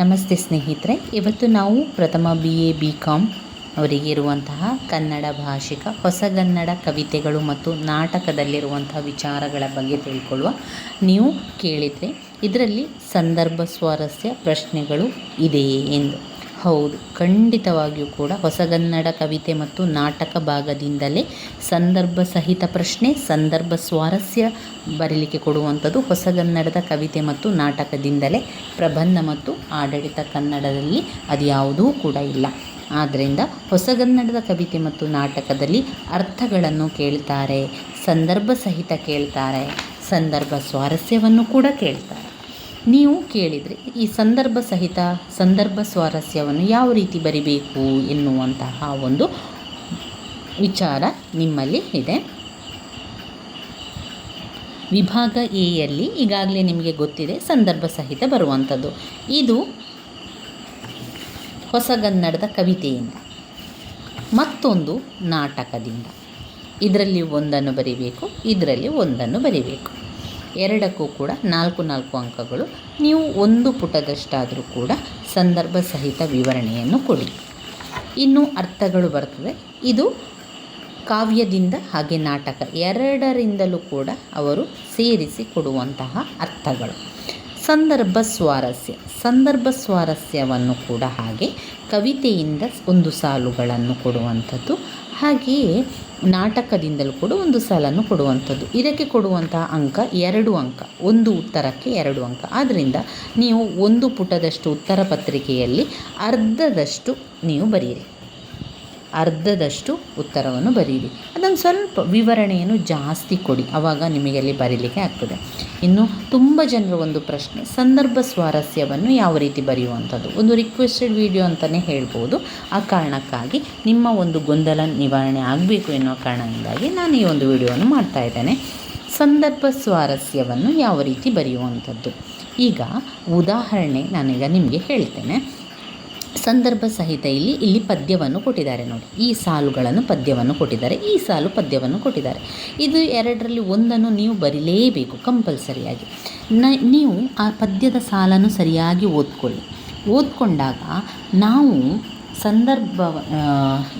ನಮಸ್ತೆ ಸ್ನೇಹಿತರೆ, ಇವತ್ತು ನಾವು ಪ್ರಥಮ ಬಿ ಎ ಬಿ ಕಾಮ್ ಅವರಿಗೆ ಇರುವಂತಹ ಕನ್ನಡ ಭಾಷಿಕ ಹೊಸಗನ್ನಡ ಕವಿತೆಗಳು ಮತ್ತು ನಾಟಕದಲ್ಲಿರುವಂತಹ ವಿಚಾರಗಳ ಬಗ್ಗೆ ತಿಳ್ಕೊಳ್ಳುವ ನೀವು ಕೇಳಿದರೆ ಇದರಲ್ಲಿ ಸಂದರ್ಭ ಸ್ವಾರಸ್ಯ ಪ್ರಶ್ನೆಗಳು ಇದೆಯೇ ಎಂದು. ಹೌದು. ಖಂಡಿತವಾಗಿಯೂ ಕೂಡ ಹೊಸಗನ್ನಡ ಕವಿತೆ ಮತ್ತು ನಾಟಕ ಭಾಗದಿಂದಲೇ ಸಂದರ್ಭ ಸಹಿತ ಪ್ರಶ್ನೆ, ಸಂದರ್ಭ ಸ್ವಾರಸ್ಯ ಬರೀಲಿಕ್ಕೆ ಕೊಡುವಂಥದ್ದು ಹೊಸಗನ್ನಡದ ಕವಿತೆ ಮತ್ತು ನಾಟಕದಿಂದಲೇ. ಪ್ರಬಂಧ ಮತ್ತು ಆಡಳಿತ ಕನ್ನಡದಲ್ಲಿ ಅದು ಕೂಡ ಇಲ್ಲ. ಆದ್ದರಿಂದ ಹೊಸಗನ್ನಡದ ಕವಿತೆ ಮತ್ತು ನಾಟಕದಲ್ಲಿ ಅರ್ಥಗಳನ್ನು ಕೇಳ್ತಾರೆ, ಸಂದರ್ಭ ಸಹಿತ ಕೇಳ್ತಾರೆ, ಸಂದರ್ಭ ಸ್ವಾರಸ್ಯವನ್ನು ಕೂಡ ಕೇಳ್ತಾರೆ. ನೀವು ಕೇಳಿದರೆ ಈ ಸಂದರ್ಭ ಸಹಿತ ಸಂದರ್ಭ ಸ್ವಾರಸ್ಯವನ್ನು ಯಾವ ರೀತಿ ಬರಿಬೇಕು ಎನ್ನುವಂತಹ ಒಂದು ವಿಚಾರ ನಿಮ್ಮಲ್ಲಿ ಇದೆ. ವಿಭಾಗ ಎಯಲ್ಲಿ ಈಗಾಗಲೇ ನಿಮಗೆ ಗೊತ್ತಿದೆ ಸಂದರ್ಭ ಸಹಿತ ಬರುವಂಥದ್ದು. ಇದು ಹೊಸಗನ್ನಡದ ಕವಿತೆಯಿಂದ, ಮತ್ತೊಂದು ನಾಟಕದಿಂದ. ಇದರಲ್ಲಿ ಒಂದನ್ನು ಬರಿಬೇಕು, ಇದರಲ್ಲಿ ಒಂದನ್ನು ಬರಿಬೇಕು. ಎರಡಕ್ಕೂ ಕೂಡ ನಾಲ್ಕು ನಾಲ್ಕು ಅಂಕಗಳು. ನೀವು ಒಂದು ಪುಟದಷ್ಟಾದರೂ ಕೂಡ ಸಂದರ್ಭ ಸಹಿತ ವಿವರಣೆಯನ್ನು ಕೊಡಿ. ಇನ್ನು ಅರ್ಥಗಳು ಬರ್ತದೆ. ಇದು ಕಾವ್ಯದಿಂದ ಹಾಗೆ ನಾಟಕ ಎರಡರಿಂದಲೂ ಕೂಡ ಅವರು ಸೇರಿಸಿ ಕೊಡುವಂತಹ ಅರ್ಥಗಳು. ಸಂದರ್ಭ ಸ್ವಾರಸ್ಯ. ಸಂದರ್ಭ ಸ್ವಾರಸ್ಯವನ್ನು ಕೂಡ ಹಾಗೆ ಕವಿತೆಯಿಂದ ಒಂದು ಸಾಲುಗಳನ್ನು ಕೊಡುವಂಥದ್ದು. ಹಾಗೆಯೇ ನಾಟಕದಿಂದಲೂ ಕೂಡ ಒಂದು ಸಾಲನ್ನು ಕೊಡುವಂಥದ್ದು. ಇದಕ್ಕೆ ಕೊಡುವಂತಹ ಅಂಕ ಎರಡು ಅಂಕ. ಒಂದು ಉತ್ತರಕ್ಕೆ ಎರಡು ಅಂಕ. ಆದ್ದರಿಂದ ನೀವು ಒಂದು ಪುಟದಷ್ಟು ಉತ್ತರ ಪತ್ರಿಕೆಯಲ್ಲಿ ಅರ್ಧದಷ್ಟು ನೀವು ಬರೆಯಿರಿ ಅರ್ಧದಷ್ಟು ಉತ್ತರವನ್ನು ಬರೀರಿ. ಅದನ್ನು ಸ್ವಲ್ಪ ವಿವರಣೆಯನ್ನು ಜಾಸ್ತಿ ಕೊಡಿ. ಆವಾಗ ನಿಮಗೆ ಅಲ್ಲಿ ಬರೀಲಿಕ್ಕೆ ಆಗ್ತದೆ. ಇನ್ನು ತುಂಬ ಜನರ ಒಂದು ಪ್ರಶ್ನೆ, ಸಂದರ್ಭ ಸ್ವಾರಸ್ಯವನ್ನು ಯಾವ ರೀತಿ ಬರೆಯುವಂಥದ್ದು? ಒಂದು ರಿಕ್ವೆಸ್ಟೆಡ್ ವಿಡಿಯೋ ಅಂತಲೇ ಹೇಳ್ಬೋದು. ಆ ಕಾರಣಕ್ಕಾಗಿ ನಿಮ್ಮ ಒಂದು ಗೊಂದಲ ನಿವಾರಣೆ ಆಗಬೇಕು ಎನ್ನುವ ಕಾರಣದಿಂದಾಗಿ ನಾನು ಈ ಒಂದು ವಿಡಿಯೋವನ್ನು ಮಾಡ್ತಾ ಇದ್ದೇನೆ. ಸಂದರ್ಭ ಸ್ವಾರಸ್ಯವನ್ನು ಯಾವ ರೀತಿ ಬರೆಯುವಂಥದ್ದು? ಈಗ ಉದಾಹರಣೆ ನಾನೀಗ ನಿಮಗೆ ಹೇಳ್ತೇನೆ. ಸಂದರ್ಭ ಸಹಿತ ಇಲ್ಲಿ ಇಲ್ಲಿ ಪದ್ಯವನ್ನು ಕೊಟ್ಟಿದ್ದಾರೆ ನೋಡಿ. ಈ ಸಾಲುಗಳನ್ನು ಪದ್ಯವನ್ನು ಕೊಟ್ಟಿದ್ದಾರೆ. ಈ ಸಾಲು ಪದ್ಯವನ್ನು ಕೊಟ್ಟಿದ್ದಾರೆ. ಇದು ಎರಡರಲ್ಲಿ ಒಂದನ್ನು ನೀವು ಬರೀಲೇಬೇಕು ಕಂಪಲ್ಸರಿಯಾಗಿ. ನ, ನೀವು ಆ ಪದ್ಯದ ಸಾಲನ್ನು ಸರಿಯಾಗಿ ಓದ್ಕೊಳ್ಳಿ. ಓದ್ಕೊಂಡಾಗ ನಾವು ಸಂದರ್ಭ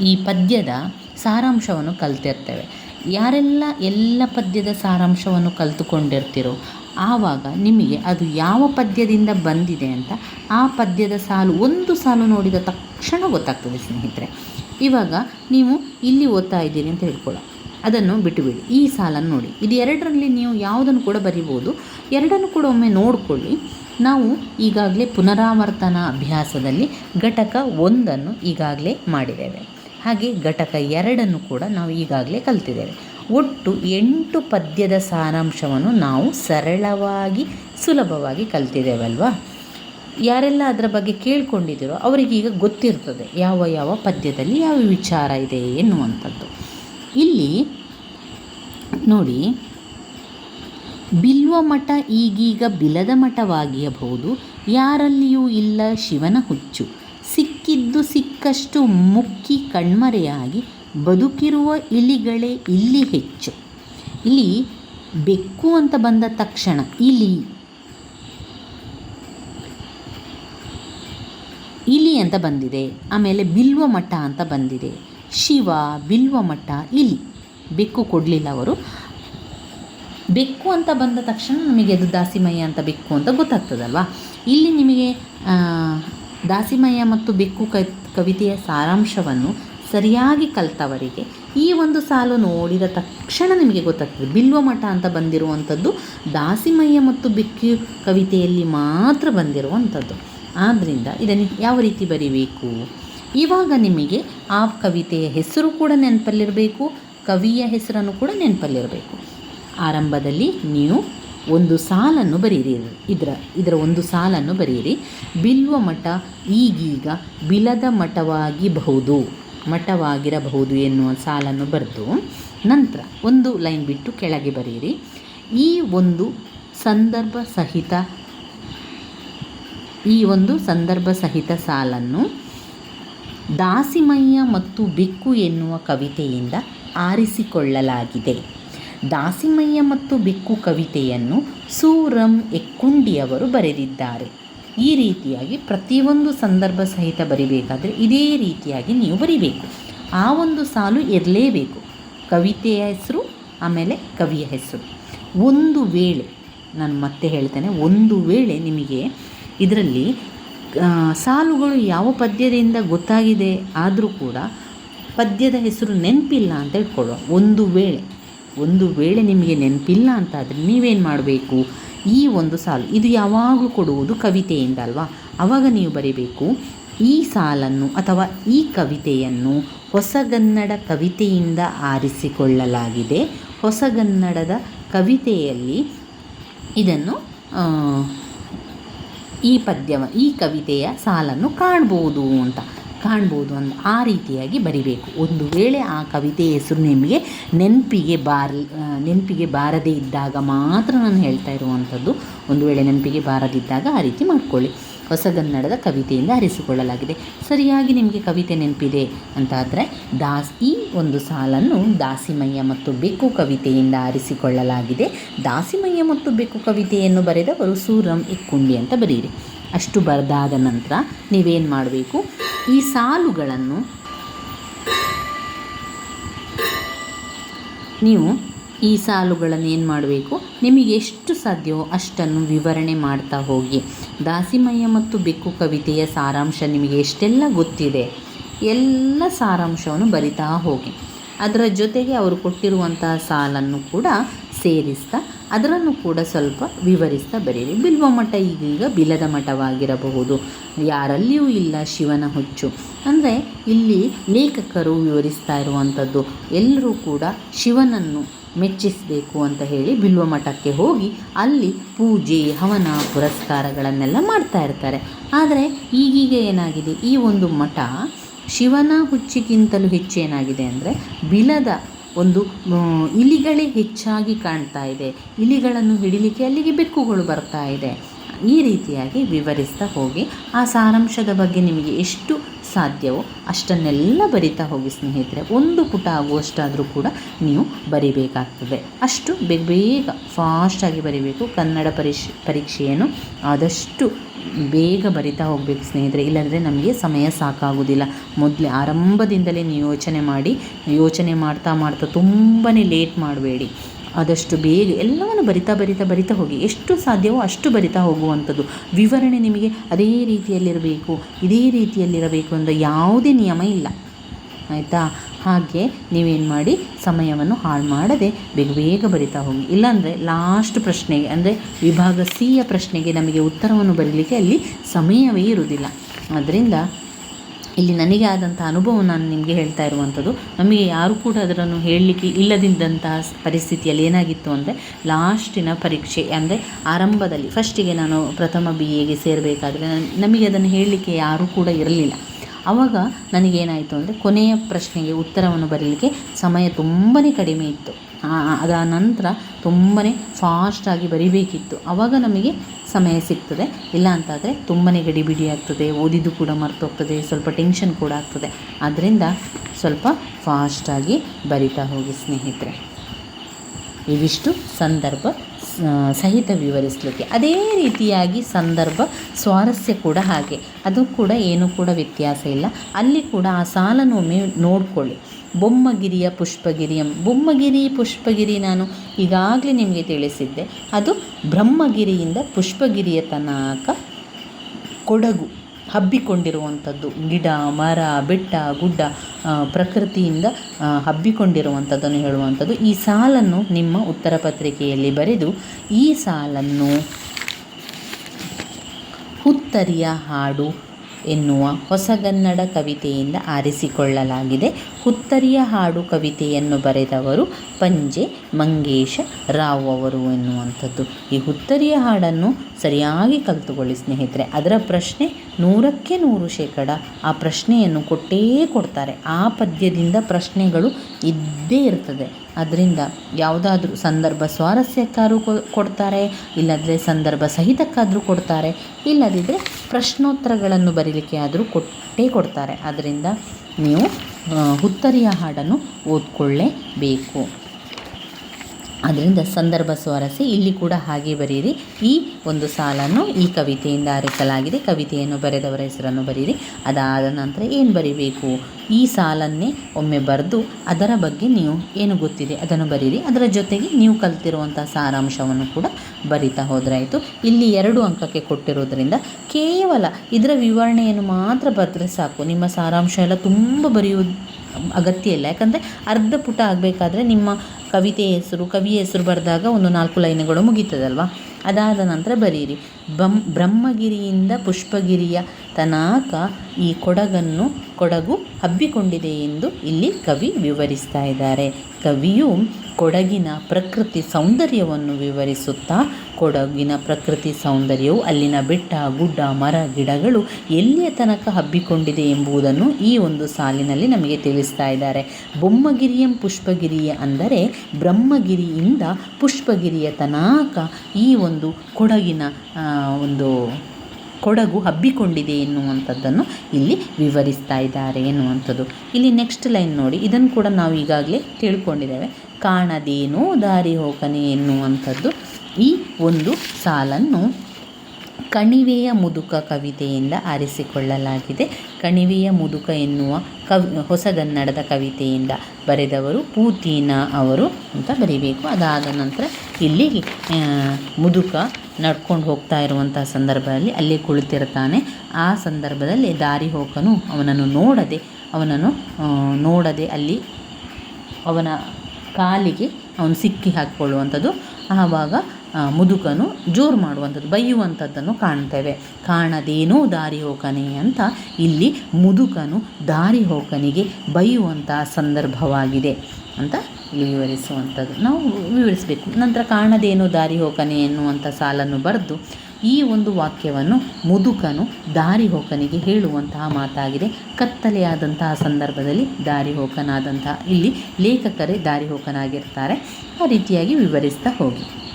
ಈ ಪದ್ಯದ ಸಾರಾಂಶವನ್ನು ಕಲ್ತಿರ್ತೇವೆ. ಯಾರೆಲ್ಲ ಎಲ್ಲ ಪದ್ಯದ ಸಾರಾಂಶವನ್ನು ಕಲಿತುಕೊಂಡಿರ್ತೀರೋ ಆವಾಗ ನಿಮಗೆ ಅದು ಯಾವ ಪದ್ಯದಿಂದ ಬಂದಿದೆ ಅಂತ ಆ ಪದ್ಯದ ಸಾಲು ಒಂದು ಸಾಲು ನೋಡಿದ ತಕ್ಷಣ ಗೊತ್ತಾಗ್ತದೆ, ಸ್ನೇಹಿತರೆ. ಇವಾಗ ನೀವು ಇಲ್ಲಿ ಓದ್ತಾ ಇದ್ದೀರಿ ಅಂತ ಹೇಳ್ಕೊಳ್ಳೋ ಅದನ್ನು ಬಿಟ್ಟುಬಿಡಿ. ಈ ಸಾಲನ್ನು ನೋಡಿ. ಇದು ಎರಡರಲ್ಲಿ ನೀವು ಯಾವುದನ್ನು ಕೂಡ ಬರಿಬೋದು ಎರಡನ್ನು ಕೂಡ ಒಮ್ಮೆ ನೋಡಿಕೊಳ್ಳಿ. ನಾವು ಈಗಾಗಲೇ ಪುನರಾವರ್ತನ ಅಭ್ಯಾಸದಲ್ಲಿ ಘಟಕ ಒಂದನ್ನು ಈಗಾಗಲೇ ಮಾಡಿದ್ದೇವೆ. ಹಾಗೆ ಘಟಕ ಎರಡನ್ನು ಕೂಡ ನಾವು ಈಗಾಗಲೇ ಕಲ್ತಿದ್ದೇವೆ. ಒಟ್ಟು ಎಂಟು ಪದ್ಯದ ಸಾರಾಂಶವನ್ನು ನಾವು ಸರಳವಾಗಿ, ಸುಲಭವಾಗಿ ಕಲ್ತಿದ್ದೇವಲ್ವಾ? ಯಾರೆಲ್ಲ ಅದರ ಬಗ್ಗೆ ಕೇಳ್ಕೊಂಡಿದ್ದೀರೋ ಅವರಿಗೀಗ ಗೊತ್ತಿರ್ತದೆ, ಯಾವ ಯಾವ ಪದ್ಯದಲ್ಲಿ ಯಾವ ವಿಚಾರ ಇದೆ ಎನ್ನುವಂಥದ್ದು. ಇಲ್ಲಿ ನೋಡಿ, ಬಿಲ್ವ ಮಠ ಈಗೀಗ ಬಿಲದ ಮಠವಾಗಿಯಬಹುದು ಯಾರಲ್ಲಿಯೂ ಇಲ್ಲ ಶಿವನ ಹುಚ್ಚು. ಸಿಕ್ಕಿದ್ದು ಸಿಕ್ಕಷ್ಟು ಮುಕ್ಕಿ ಕಣ್ಮರೆಯಾಗಿ ಬದುಕಿರುವ ಇಲಿಗಳೇ ಇಲ್ಲಿ ಹೆಚ್ಚು. ಇಲ್ಲಿ ಬೆಕ್ಕು ಅಂತ ಬಂದ ತಕ್ಷಣ ಇಲಿ. ಇಲಿ ಅಂತ ಬಂದಿದೆ, ಆಮೇಲೆ ಬಿಲ್ವ ಮಠ ಅಂತ ಬಂದಿದೆ. ಶಿವ, ಬಿಲ್ವ ಮಠ, ಇಲಿ. ಬೆಕ್ಕು ಕೊಡಲಿಲ್ಲ ಅವರು. ಬೆಕ್ಕು ಅಂತ ಬಂದ ತಕ್ಷಣ ನಮಗೆ ಅದು ದಾಸಿಮಯ್ಯ ಅಂತ ಬೆಕ್ಕು ಅಂತ ಗೊತ್ತಾಗ್ತದಲ್ವಾ? ಇಲ್ಲಿ ನಿಮಗೆ ದಾಸಿಮಯ್ಯ ಮತ್ತು ಬೆಕ್ಕು ಕವಿತೆಯ ಸಾರಾಂಶವನ್ನು ಸರಿಯಾಗಿ ಕಲ್ತವರಿಗೆ ಈ ಒಂದು ಸಾಲು ನೋಡಿದ ತಕ್ಷಣ ನಿಮಗೆ ಗೊತ್ತಾಗ್ತದೆ. ಬಿಲ್ವ ಮಠ ಅಂತ ಬಂದಿರುವಂಥದ್ದು ದಾಸಿಮಯ್ಯ ಮತ್ತು ಬಿಕ್ಕಿ ಕವಿತೆಯಲ್ಲಿ ಮಾತ್ರ ಬಂದಿರುವಂಥದ್ದು. ಆದ್ದರಿಂದ ಇದನ್ನು ಯಾವ ರೀತಿ ಬರಿಬೇಕು? ಇವಾಗ ನಿಮಗೆ ಆ ಕವಿತೆಯ ಹೆಸರು ಕೂಡ ನೆನಪಲ್ಲಿರಬೇಕು, ಕವಿಯ ಹೆಸರನ್ನು ಕೂಡ ನೆನಪಲ್ಲಿರಬೇಕು. ಆರಂಭದಲ್ಲಿ ನೀವು ಒಂದು ಸಾಲನ್ನು ಬರೀರಿ, ಇದರ ಇದರ ಒಂದು ಸಾಲನ್ನು ಬರೀರಿ. ಬಿಲ್ವ ಮಠ ಈಗೀಗ ಬಿಲದ ಮಠವಾಗಿಬಹುದು. ಮಠವಾಗಿರಬಹುದು ಎನ್ನುವ ಸಾಲನ್ನು ಬರೆದು ನಂತರ ಒಂದು ಲೈನ್ ಬಿಟ್ಟು ಕೆಳಗೆ ಬರೆಯಿರಿ. ಈ ಒಂದು ಸಂದರ್ಭ ಸಹಿತ, ಈ ಒಂದು ಸಂದರ್ಭ ಸಹಿತ ಸಾಲನ್ನು ದಾಸಿಮಯ್ಯ ಮತ್ತು ಬಿಕ್ಕು ಎನ್ನುವ ಕವಿತೆಯಿಂದ ಆರಿಸಿಕೊಳ್ಳಲಾಗಿದೆ. ದಾಸಿಮಯ್ಯ ಮತ್ತು ಬಿಕ್ಕು ಕವಿತೆಯನ್ನು ಸೂರಂ ಎಕ್ಕುಂಡಿಯವರು ಬರೆದಿದ್ದಾರೆ. ಈ ರೀತಿಯಾಗಿ ಪ್ರತಿಯೊಂದು ಸಂದರ್ಭ ಸಹಿತ ಬರಿಬೇಕಾದರೆ ಇದೇ ರೀತಿಯಾಗಿ ನೀವು ಬರಿಬೇಕು. ಆ ಒಂದು ಸಾಲು ಇರಲೇಬೇಕು. ಕವಿತೆಯ ಹೆಸರು, ಆಮೇಲೆ ಕವಿಯ ಹೆಸರು. ಒಂದು ವೇಳೆ, ನಾನು ಮತ್ತೆ ಹೇಳ್ತೇನೆ, ಒಂದು ವೇಳೆ ನಿಮಗೆ ಇದರಲ್ಲಿ ಸಾಲುಗಳು ಯಾವ ಪದ್ಯದಿಂದ ಗೊತ್ತಾಗಿದೆ ಆದರೂ ಕೂಡ ಪದ್ಯದ ಹೆಸರು ನೆನಪಿಲ್ಲ ಅಂತ ಹೇಳ್ಕೊಳ್ಳೋ ಒಂದು ವೇಳೆ ಒಂದು ವೇಳೆ ನಿಮಗೆ ನೆನಪಿಲ್ಲ ಅಂತಾದರೆ ನೀವೇನು ಮಾಡಬೇಕು? ಈ ಒಂದು ಸಾಲು, ಇದು ಯಾವಾಗಲೂ ಕೊಡುವುದು ಕವಿತೆಯಿಂದ ಅಲ್ವಾ ಆವಾಗ ನೀವು ಬರೀಬೇಕು, ಈ ಸಾಲನ್ನು ಅಥವಾ ಈ ಕವಿತೆಯನ್ನು ಹೊಸಗನ್ನಡ ಕವಿತೆಯಿಂದ ಆರಿಸಿಕೊಳ್ಳಲಾಗಿದೆ. ಹೊಸಗನ್ನಡದ ಕವಿತೆಯಲ್ಲಿ ಇದನ್ನು ಈ ಪದ್ಯವ, ಈ ಕವಿತೆಯ ಸಾಲನ್ನು ಕಾಣ್ಬೋದು ಅಂತ. ಕಾಣ್ಬೋದು ಅಂತ ಆ ರೀತಿಯಾಗಿ ಬರಿಬೇಕು. ಒಂದು ವೇಳೆ ಆ ಕವಿತೆ ಹೆಸರು ನಿಮಗೆ ನೆನಪಿಗೆ ಬಾರ ನೆನಪಿಗೆ ಬಾರದೇ ಇದ್ದಾಗ ಮಾತ್ರ ನಾನು ಹೇಳ್ತಾ ಇರುವಂಥದ್ದು, ಒಂದು ವೇಳೆ ನೆನಪಿಗೆ ಬಾರದಿದ್ದಾಗ ಆ ರೀತಿ ಮಾಡ್ಕೊಳ್ಳಿ. ಹೊಸಗನ್ನಡದ ಕವಿತೆಯಿಂದ ಆರಿಸಿಕೊಳ್ಳಲಾಗಿದೆ ಸರಿಯಾಗಿ ನಿಮಗೆ ಕವಿತೆ ನೆನಪಿದೆ ಅಂತಾದರೆ ದಾಸ್ ಈ ಒಂದು ಸಾಲನ್ನು ದಾಸಿಮಯ್ಯ ಮತ್ತು ಬೆಕ್ಕು ಕವಿತೆಯಿಂದ ಆರಿಸಿಕೊಳ್ಳಲಾಗಿದೆ ದಾಸಿಮಯ್ಯ ಮತ್ತು ಬೆಕ್ಕು ಕವಿತೆಯನ್ನು ಬರೆದವರು ಸೂರಂ ಇಕ್ಕುಂಡಿ ಅಂತ ಬರೀರಿ. ಅಷ್ಟು ಬರೆದಾದ ನಂತರ ನೀವೇನು ಮಾಡಬೇಕು? ಈ ಸಾಲುಗಳನ್ನು ನೀವು ಈ ಸಾಲುಗಳನ್ನು ಏನು ಮಾಡಬೇಕು? ನಿಮಗೆ ಎಷ್ಟು ಸಾಧ್ಯವೋ ಅಷ್ಟನ್ನು ವಿವರಣೆ ಮಾಡ್ತಾ ಹೋಗಿ. ದಾಸಿಮಯ್ಯ ಮತ್ತು ಬೆಕ್ಕು ಕವಿತೆಯ ಸಾರಾಂಶ ನಿಮಗೆ ಎಷ್ಟೆಲ್ಲ ಗೊತ್ತಿದೆ? ಎಲ್ಲ ಸಾರಾಂಶವನ್ನು ಬರಿತಾ ಹೋಗಿ. ಅದರ ಜೊತೆಗೆ ಅವರು ಕೊಟ್ಟಿರುವಂತಹ ಸಾಲನ್ನು ಕೂಡ ಸೇರಿಸ್ತಾ ಅದರನ್ನು ಕೂಡ ಸ್ವಲ್ಪ ವಿವರಿಸ್ತಾ ಬರೀರಿ. ಬಿಲ್ವ ಮಠ ಈಗೀಗ ಬಿಲದ ಮಠವಾಗಿರಬಹುದು. ಯಾರಲ್ಲಿಯೂ ಇಲ್ಲ ಶಿವನ ಹುಚ್ಚು. ಅಂದರೆ ಇಲ್ಲಿ ಲೇಖಕರು ವಿವರಿಸ್ತಾ ಇರುವಂಥದ್ದು, ಎಲ್ಲರೂ ಕೂಡ ಶಿವನನ್ನು ಮೆಚ್ಚಿಸಬೇಕು ಅಂತ ಹೇಳಿ ಬಿಲ್ವ ಮಠಕ್ಕೆ ಹೋಗಿ ಅಲ್ಲಿ ಪೂಜೆ, ಹವನ ಪುರಸ್ಕಾರಗಳನ್ನೆಲ್ಲ ಮಾಡ್ತಾ ಇರ್ತಾರೆ. ಆದರೆ ಈಗೀಗ ಏನಾಗಿದೆ? ಈ ಒಂದು ಮಠ ಶಿವನ ಹುಚ್ಚಿಗಿಂತಲೂ ಹೆಚ್ಚೇನಾಗಿದೆ ಅಂದರೆ ಬಿಲದ ಒಂದು ಇಲಿಗಳೇ ಹೆಚ್ಚಾಗಿ ಕಾಣ್ತಾ ಇದೆ. ಇಲಿಗಳನ್ನು ಹಿಡಿಲಿಕ್ಕೆ ಅಲ್ಲಿಗೆ ಬೆಕ್ಕುಗಳು ಬರ್ತಾ ಇದೆ. ಈ ರೀತಿಯಾಗಿ ವಿವರಿಸ್ತಾ ಹೋಗಿ. ಆ ಸಾರಾಂಶದ ಬಗ್ಗೆ ನಿಮಗೆ ಎಷ್ಟು ಸಾಧ್ಯವೋ ಅಷ್ಟನ್ನೆಲ್ಲ ಬರಿತಾ ಹೋಗಿ ಸ್ನೇಹಿತರೆ, ಒಂದು ಪುಟ ಆಗುವಷ್ಟಾದರೂ ಕೂಡ ನೀವು ಬರಿಬೇಕಾಗ್ತದೆ. ಅಷ್ಟು ಬೇಗ ಬೇಗ ಫಾಸ್ಟಾಗಿ ಬರಿಬೇಕು. ಕನ್ನಡ ಪರೀಕ್ಷೆ ಪರೀಕ್ಷೆಯನ್ನು ಆದಷ್ಟು ಬೇಗ ಬರಿತಾ ಹೋಗಬೇಕು ಸ್ನೇಹಿತರೆ. ಇಲ್ಲಾಂದರೆ ನಮಗೆ ಸಮಯ ಸಾಕಾಗೋದಿಲ್ಲ ಮೊದಲೇ ಆರಂಭದಿಂದಲೇ ನೀವು ಯೋಚನೆ ಮಾಡಿ, ಯೋಚನೆ ಮಾಡ್ತಾ ಮಾಡ್ತಾ ತುಂಬಾ ಲೇಟ್ ಮಾಡಬೇಡಿ. ಆದಷ್ಟು ಬೇಗ ಎಲ್ಲವನ್ನು ಬರಿತಾ ಬರಿತಾ ಬರಿತಾ ಹೋಗಿ, ಎಷ್ಟು ಸಾಧ್ಯವೋ ಅಷ್ಟು ಬರಿತಾ ಹೋಗುವಂಥದ್ದು. ವಿವರಣೆ ನಿಮಗೆ ಅದೇ ರೀತಿಯಲ್ಲಿರಬೇಕು, ಇದೇ ರೀತಿಯಲ್ಲಿರಬೇಕು ಅಂತ ಯಾವುದೇ ನಿಯಮ ಇಲ್ಲ. ಆಯಿತಾ? ಹಾಗೆ ನೀವೇನು ಮಾಡಿ, ಸಮಯವನ್ನು ಹಾಳು ಮಾಡದೆ ಬೇಗ ಬೇಗ ಬರಿತಾ ಹೋಗಿ. ಇಲ್ಲಾಂದರೆ ಲಾಸ್ಟ್ ಪ್ರಶ್ನೆಗೆ, ಅಂದರೆ ವಿಭಾಗ ಸಿಯ ಪ್ರಶ್ನೆಗೆ ನಮಗೆ ಉತ್ತರವನ್ನು ಬರೀಲಿಕ್ಕೆ ಅಲ್ಲಿ ಸಮಯವೇ ಇರುವುದಿಲ್ಲ. ಆದ್ದರಿಂದ ಇಲ್ಲಿ ನನಗೆ ಆದಂಥ ಅನುಭವ ನಾನು ನಿಮಗೆ ಹೇಳ್ತಾ ಇರುವಂಥದ್ದು. ನಮಗೆ ಯಾರು ಕೂಡ ಅದರನ್ನು ಹೇಳಲಿಕ್ಕೆ ಇಲ್ಲದಿದ್ದಂತಹ ಪರಿಸ್ಥಿತಿಯಲ್ಲಿ ಏನಾಗಿತ್ತು ಅಂದರೆ, ಲಾಸ್ಟಿನ ಪರೀಕ್ಷೆ ಅಂದರೆ ಆರಂಭದಲ್ಲಿ ಫಸ್ಟಿಗೆ ನಾನು ಪ್ರಥಮ ಬಿ ಎಗೆ ಸೇರಬೇಕಾದ್ರೆ ನಮಗೆ ಅದನ್ನು ಹೇಳಲಿಕ್ಕೆ ಯಾರೂ ಕೂಡ ಇರಲಿಲ್ಲ. ಆವಾಗ ನನಗೇನಾಯಿತು ಅಂದರೆ ಕೊನೆಯ ಪ್ರಶ್ನೆಗೆ ಉತ್ತರವನ್ನು ಬರೀಲಿಕ್ಕೆ ಸಮಯ ತುಂಬಾ ಕಡಿಮೆ ಇತ್ತು. ಆ- ಆ- ಅದ ನಂತರ ತುಂಬಾ ಫಾಸ್ಟಾಗಿ ಬರಿಬೇಕಿತ್ತು. ಆವಾಗ ನಮಗೆ ಸಮಯ ಸಿಗ್ತದೆ. ಇಲ್ಲ ಅಂತಾದರೆ ತುಂಬಾ ಗಡಿಬಿಡಿ ಆಗ್ತದೆ. ಓದಿದ್ದು ಕೂಡ ಮರ್ತೋಗ್ತದೆ. ಸ್ವಲ್ಪ ಟೆನ್ಷನ್ ಕೂಡ ಆಗ್ತದೆ. ಆದ್ದರಿಂದ ಸ್ವಲ್ಪ ಫಾಸ್ಟಾಗಿ ಬರಿತಾ ಹೋಗಿ ಸ್ನೇಹಿತರೆ. ಇವಿಷ್ಟು ಸಂದರ್ಭ. ಸಹಿತ ವಿವರಿಸಲಿಕ್ಕೆ. ಅದೇ ರೀತಿಯಾಗಿ ಸಂದರ್ಭ, ಸ್ವಾರಸ್ಯ ಕೂಡ ಹಾಗೆ. ಅದು ಕೂಡ ಏನೂ ಕೂಡ ವ್ಯತ್ಯಾಸ ಇಲ್ಲ. ಅಲ್ಲಿ ಕೂಡ ಆ ಸಾಲನ್ನು ಒಮ್ಮೆ ನೋಡಿಕೊಳ್ಳಿ. ಬೊಮ್ಮಗಿರಿಯ ಪುಷ್ಪಗಿರಿಯಂ ಬೊಮ್ಮಗಿರಿ, ಪುಷ್ಪಗಿರಿ ನಾನು ಈಗಾಗಲೇ ನಿಮಗೆ ತಿಳಿಸಿದ್ದೆ. ಅದು ಬ್ರಹ್ಮಗಿರಿಯಿಂದ ಪುಷ್ಪಗಿರಿಯ ತನಕ ಕೊಡಗು. ಹಬ್ಬಿಕೊಂಡಿರುವಂಥದ್ದು. ಗಿಡ, ಮರ, ಬೆಟ್ಟ, ಗುಡ್ಡ ಪ್ರಕೃತಿಯಿಂದ ಹಬ್ಬಿಕೊಂಡಿರುವಂಥದ್ದನ್ನು ಹೇಳುವಂಥದ್ದು. ಈ ಸಾಲನ್ನು ನಿಮ್ಮ ಉತ್ತರ ಪತ್ರಿಕೆಯಲ್ಲಿ ಬರೆದು, ಈ ಸಾಲನ್ನು ಹುತ್ತರಿಯ ಹಾಡು ಎನ್ನುವ ಹೊಸಗನ್ನಡ ಕವಿತೆಯಿಂದ ಆರಿಸಿಕೊಳ್ಳಲಾಗಿದೆ. ಹುತ್ತರಿಯ ಹಾಡು ಕವಿತೆಯನ್ನು ಬರೆದವರು ಪಂಜೆ, ಮಂಗೇಶ, ರಾವ್ ಅವರು ಎನ್ನುವಂಥದ್ದು. ಈ ಹುತ್ತರಿಯ ಹಾಡನ್ನು ಸರಿಯಾಗಿ ಕಲಿತುಕೊಳ್ಳಿ ಸ್ನೇಹಿತರೆ. ಅದರ ಪ್ರಶ್ನೆ ನೂರಕ್ಕೆ ನೂರು ಶೇಕಡ ಆ ಪ್ರಶ್ನೆಯನ್ನು ಕೊಟ್ಟೇ ಕೊಡ್ತಾರೆ. ಆ ಪದ್ಯದಿಂದ ಪ್ರಶ್ನೆಗಳು ಇದ್ದೇ ಇರ್ತದೆ. ಅದರಿಂದ ಯಾವುದಾದ್ರೂ ಸಂದರ್ಭ ಸ್ವಾರಸ್ಯಕ್ಕಾದ್ರೂ ಕೊಡ್ತಾರೆ, ಇಲ್ಲದ್ರೆ ಸಂದರ್ಭ ಸಹಿತಕ್ಕಾದರೂ ಕೊಡ್ತಾರೆ ಇಲ್ಲದಿದ್ದರೆ ಪ್ರಶ್ನೋತ್ತರಗಳನ್ನು ಬರೀಲಿಕ್ಕೆ ಆದರೂ ಕೊಟ್ಟೇ ಕೊಡ್ತಾರೆ. ಅದರಿಂದ ನೀವು ಹುತ್ತರಿಯ ಹಾಡನ್ನು ಓದ್ಕೊಳ್ಳೇಬೇಕು. ಅದರಿಂದ ಸಂದರ್ಭ ಸ್ವಾರಸ್ಯ ಇಲ್ಲಿ ಕೂಡ ಹಾಗೆ ಬರೆಯಿರಿ. ಈ ಒಂದು ಸಾಲನ್ನು ಈ ಕವಿತೆಯಿಂದ ಆರಿಸಲಾಗಿದೆ. ಕವಿತೆಯನ್ನು ಬರೆದವರ ಹೆಸರನ್ನು ಬರೀರಿ ಅದಾದ ನಂತರ ಏನು ಬರೀಬೇಕು? ಈ ಸಾಲನ್ನೇ ಒಮ್ಮೆ ಬರೆದು ಅದರ ಬಗ್ಗೆ ನೀವು ಏನು ಗೊತ್ತಿದೆ ಅದನ್ನು ಬರೀರಿ. ಅದರ ಜೊತೆಗೆ ನೀವು ಕಲ್ತಿರುವಂಥ ಸಾರಾಂಶವನ್ನು ಕೂಡ ಬರಿತಾ ಹೋದ್ರಾಯಿತು. ಇಲ್ಲಿ ಎರಡು ಅಂಕಕ್ಕೆ ಕೊಟ್ಟಿರೋದ್ರಿಂದ ಕೇವಲ ಇದರ ವಿವರಣೆಯನ್ನು ಮಾತ್ರ ಬರೆದ್ರೆ ಸಾಕು. ನಿಮ್ಮ ಸಾರಾಂಶ ಎಲ್ಲ ತುಂಬ ಬರೆಯುವುದು ಅಗತ್ಯ ಇಲ್ಲ. ಯಾಕಂದರೆ ಅರ್ಧ ಪುಟ ಆಗಬೇಕಾದ್ರೆ ನಿಮ್ಮ ಕವಿತೆ ಹೆಸರು ಕವಿಯ ಹೆಸರು ಬರೆದಾಗ ಒಂದು ನಾಲ್ಕು ಲೈನುಗಳು ಮುಗೀತದಲ್ವ? ಅದಾದ ನಂತರ ಬರೀರಿ. ಬ್ರಹ್ಮಗಿರಿಯಿಂದ ಪುಷ್ಪಗಿರಿಯ ತನಕ ಈ ಕೊಡಗನ್ನು ಕೊಡಗು ಹಬ್ಬಿಕೊಂಡಿದೆ ಎಂದು ಇಲ್ಲಿ ಕವಿ ವಿವರಿಸ್ತಾ ಇದ್ದಾರೆ. ಕವಿಯು ಕೊಡಗಿನ ಪ್ರಕೃತಿ ಸೌಂದರ್ಯವನ್ನು ವಿವರಿಸುತ್ತಾ, ಕೊಡಗಿನ ಪ್ರಕೃತಿ ಸೌಂದರ್ಯವು ಅಲ್ಲಿನ ಬೆಟ್ಟ, ಗುಡ್ಡ, ಮರ, ಗಿಡಗಳು ಎಲ್ಲಿಯ ತನಕ ಹಬ್ಬಿಕೊಂಡಿದೆ ಎಂಬುದನ್ನು ಈ ಒಂದು ಸಾಲಿನಲ್ಲಿ ನಮಗೆ ತಿಳಿಸ್ತಾ ಇದ್ದಾರೆ. ಬೊಮ್ಮಗಿರಿಯಂ ಪುಷ್ಪಗಿರಿಯ ಅಂದರೆ ಬ್ರಹ್ಮಗಿರಿಯಿಂದ ಪುಷ್ಪಗಿರಿಯ ತನಕ ಈ ಒಂದು ಕೊಡಗಿನ ಒಂದು ಕೊಡಗು ಹಬ್ಬಿಕೊಂಡಿದೆ ಎನ್ನುವಂಥದ್ದನ್ನು ಇಲ್ಲಿ ವಿವರಿಸ್ತಾ ಇದ್ದಾರೆ ಎನ್ನುವಂಥದ್ದು. ಇಲ್ಲಿ ನೆಕ್ಸ್ಟ್ ಲೈನ್ ನೋಡಿ, ಇದನ್ನು ಕೂಡ ನಾವು ಈಗಾಗಲೇ ತಿಳ್ಕೊಂಡಿದ್ದೇವೆ. ಕಾಣದೇನೋ ದಾರಿ ಹೋಗನೆ ಎನ್ನುವಂಥದ್ದು ಈ ಒಂದು ಸಾಲನ್ನು ಕಣಿವೆಯ ಮುದುಕ ಕವಿತೆಯಿಂದ ಆರಿಸಿಕೊಳ್ಳಲಾಗಿದೆ. ಕಣಿವೆಯ ಮುದುಕ ಎನ್ನುವ ಕವಿ, ಹೊಸಗನ್ನಡದ ಕವಿತೆಯಿಂದ ಬರೆದವರು ಪೂತೀನ ಅವರು ಅಂತ ಬರೀಬೇಕು. ಅದಾದ ನಂತರ ಇಲ್ಲಿ ಮುದುಕ ನಡ್ಕೊಂಡು ಹೋಗ್ತಾ ಇರುವಂಥ ಸಂದರ್ಭದಲ್ಲಿ ಅಲ್ಲಿ ಕುಳಿತಿರ್ತಾನೆ. ಆ ಸಂದರ್ಭದಲ್ಲಿ ದಾರಿ ಹೋಕನು ಅವನನ್ನು ನೋಡದೆ ಅವನನ್ನು ನೋಡದೆ ಅಲ್ಲಿ ಅವನ ಕಾಲಿಗೆ ಅವನು ಸಿಕ್ಕಿ ಹಾಕಿಕೊಳ್ಳುವಂಥದ್ದು. ಆವಾಗ ಮುದುಕನು ಜೋರು ಮಾಡುವಂಥದ್ದು, ಬೈಯುವಂಥದ್ದನ್ನು ಕಾಣ್ತೇವೆ. ಕಾಣದೇನೋ ದಾರಿ ಹೋಕನೆ ಅಂತ ಇಲ್ಲಿ ಮುದುಕನು ದಾರಿ ಹೋಕನಿಗೆ ಬೈಯುವಂಥ ಸಂದರ್ಭವಾಗಿದೆ ಅಂತ ವಿವರಿಸುವಂಥದ್ದು. ನಾವು ವಿವರಿಸಬೇಕು. ನಂತರ ಕಾಣದೇನು, ದಾರಿ ಹೋಕನೆ ಎನ್ನುವಂಥ ಸಾಲನ್ನು ಬರೆದು ಈ ಒಂದು ವಾಕ್ಯವನ್ನು ಮುದುಕನು ದಾರಿ ಹೋಕನಿಗೆ ಹೇಳುವಂತಹ ಮಾತಾಗಿದೆ. ಕತ್ತಲೆಯಾದಂತಹ ಸಂದರ್ಭದಲ್ಲಿ ದಾರಿ ಹೋಕನಾದಂತಹ ಇಲ್ಲಿ ಲೇಖಕರೇ ದಾರಿ ಹೋಕನಾಗಿರ್ತಾರೆ. ಆ ರೀತಿಯಾಗಿ ವಿವರಿಸ್ತಾ ಹೋಗಿ.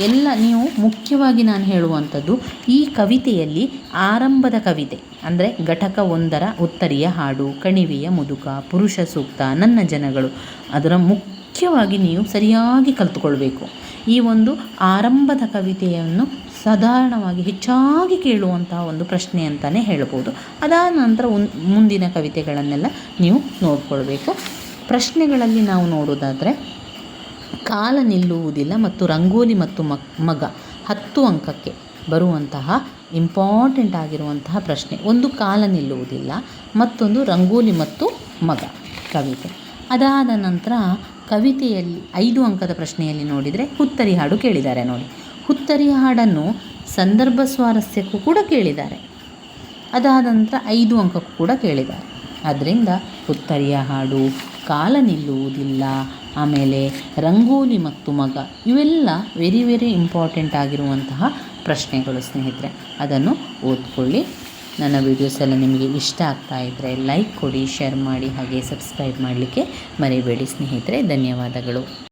ಎಲ್ಲ ನೀವು ಮುಖ್ಯವಾಗಿ ನಾನು ಹೇಳುವಂಥದ್ದು ಈ ಕವಿತೆಯಲ್ಲಿ ಆರಂಭದ ಕವಿತೆ, ಅಂದರೆ ಘಟಕ ಒಂದರ ಉತ್ತರಿಯ ಹಾಡು, ಕಣಿವೆಯ ಮುದುಕ, ಪುರುಷ ಸೂಕ್ತ, ನನ್ನ ಜನಗಳು, ಅದರ ಮುಖ್ಯವಾಗಿ ನೀವು ಸರಿಯಾಗಿ ಕಲಿತುಕೊಳ್ಬೇಕು. ಈ ಒಂದು ಆರಂಭದ ಕವಿತೆಯನ್ನು ಸಾಧಾರಣವಾಗಿ ಹೆಚ್ಚಾಗಿ ಕೇಳುವಂತಹ ಒಂದು ಪ್ರಶ್ನೆ ಅಂತಲೇ ಹೇಳ್ಬೋದು. ಅದಾದ ನಂತರ ಮುಂದಿನ ಕವಿತೆಗಳನ್ನೆಲ್ಲ ನೀವು ನೋಡ್ಕೊಳ್ಬೇಕು. ಪ್ರಶ್ನೆಗಳಲ್ಲಿ ನಾವು ನೋಡೋದಾದರೆ ಕಾಲ ನಿಲ್ಲುವುದಿಲ್ಲ ಮತ್ತು ರಂಗೋಲಿ ಮತ್ತು ಮಗ ಹತ್ತು ಅಂಕಕ್ಕೆ ಬರುವಂತಹ ಇಂಪಾರ್ಟೆಂಟ್ ಆಗಿರುವಂತಹ ಪ್ರಶ್ನೆ. ಒಂದು ಕಾಲ ನಿಲ್ಲುವುದಿಲ್ಲ, ಮತ್ತೊಂದು ರಂಗೋಲಿ ಮತ್ತು ಮಗ. ಕವಿತೆ. ಅದಾದ ನಂತರ ಕವಿತೆಯಲ್ಲಿ ಐದು ಅಂಕದ ಪ್ರಶ್ನೆಯಲ್ಲಿ ನೋಡಿದರೆ ಹುತ್ತರಿ ಹಾಡು ಕೇಳಿದ್ದಾರೆ ನೋಡಿ. ಹುತ್ತರಿ ಹಾಡನ್ನು ಸಂದರ್ಭ ಸ್ವಾರಸ್ಯಕ್ಕೂ ಕೂಡ ಕೇಳಿದ್ದಾರೆ. ಅದಾದ ನಂತರ ಐದು ಅಂಕಕ್ಕೂ ಕೂಡ ಕೇಳಿದ್ದಾರೆ. ಅದರಿಂದ ಹುತ್ತರಿಯ ಹಾಡು ಕಾಲ ನಿಲ್ಲುವುದಿಲ್ಲ ಆಮೇಲೆ ರಂಗೋಲಿ ಮತ್ತು ಮಗ, ಇವೆಲ್ಲ ವೆರಿ ವೆರಿ ಇಂಪಾರ್ಟೆಂಟ್ ಆಗಿರುವಂತಹ ಪ್ರಶ್ನೆಗಳು ಸ್ನೇಹಿತರೆ. ಅದನ್ನು ಓದ್ಕೊಳ್ಳಿ. ನನ್ನ ವೀಡಿಯೋಸ್ ಎಲ್ಲ ನಿಮಗೆ ಇಷ್ಟ ಆಗ್ತಾ ಇದ್ದರೆ ಲೈಕ್ ಕೊಡಿ ಶೇರ್ ಮಾಡಿ, ಹಾಗೆ ಸಬ್ಸ್ಕ್ರೈಬ್ ಮಾಡಲಿಕ್ಕೆ ಮರಿಬೇಡಿ ಸ್ನೇಹಿತರೆ. ಧನ್ಯವಾದಗಳು.